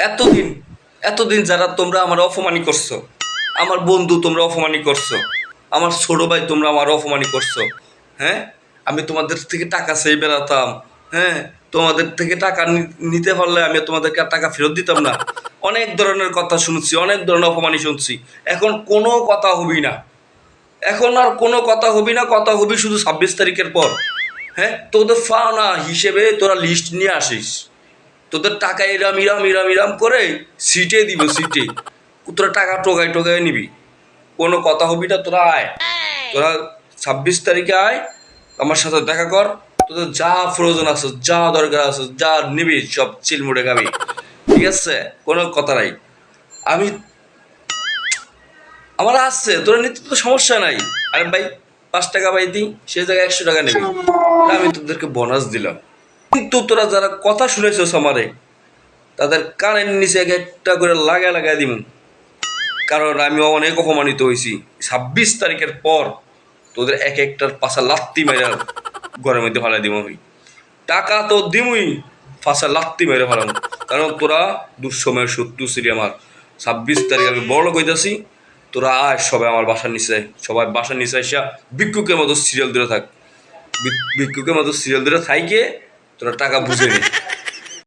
এতদিন এতদিন যারা তোমরা আমার অপমানি করছ, আমার বন্ধু তোমরা অপমানি করছ, আমার ছোট ভাই তোমরা আমার অপমানি করছ হ্যাঁ? আমি তোমাদের থেকে টাকা সেই বেড়াতাম হ্যাঁ? তোমাদের থেকে টাকা নিতে পারলে আমি তোমাদেরকে আর টাকা ফেরত দিতাম না। অনেক ধরনের কথা শুনছি, অনেক ধরনের অপমানি শুনছি। এখন কোনো কথা হবি না। এখন আর কোনো কথা হবি না, কথা হবি শুধু ছাব্বিশ তারিখের পর হ্যাঁ? তোদের ফাওনা হিসেবে তোরা লিস্ট নিয়ে আসিস। তোদের টাকা এরাম ইরাম ইরাম ইরাম করে সিটে দিব, সিটে। তোরা টাকা টোকাই টোকাই নিবি। কোনো কথা হবি না, তোরা আয়। তোরা ছাব্বিশ তারিখে আয়, আমার সাথে দেখা কর। তোদের যা প্রয়োজন আছে, যা দরকার আছে, যা নিবি, সব চিলমুড়ে খাবি। ঠিক আছে? কোনো কথা নাই। আমি, আমার আসছে তোরা নিতে তো সমস্যা নাই। আরে ভাই, পাঁচ টাকা পাই দিই, সে জায়গায় একশো টাকা নেবি। আমি তোদেরকে বোনাস দিলাম। কিন্তু তোরা যারা কথা শুনেছিস আমারে, তাদের কানের নিচে এক একটা করে লাগায় লাগাই দিব কারণ আমি অনেক অপমানিত হয়েছি ছাব্বিশ তারিখের পর তোদের এক একটার পাশা লাত্তি মেরে ঘরের মধ্যে ফালাই দিব আমি। টাকা তো দিমুই ফাঁসা লাত্তি মেরে ফেলাম। কারণ তোরা দুঃসময়ের শত্রু ছিলি আমার। ছাব্বিশ তারিখ আমি বড় কইতাছি তোরা আয় সবাই আমার বাসার নিচে। সবাই বাসার নিচে এসে ভিক্ষুকের মতো সিরিয়াল ধরে থাক। ভিক্ষুকের মতো সিরিয়াল ধরে থাইকে তোরা টাকা বুঝে নে।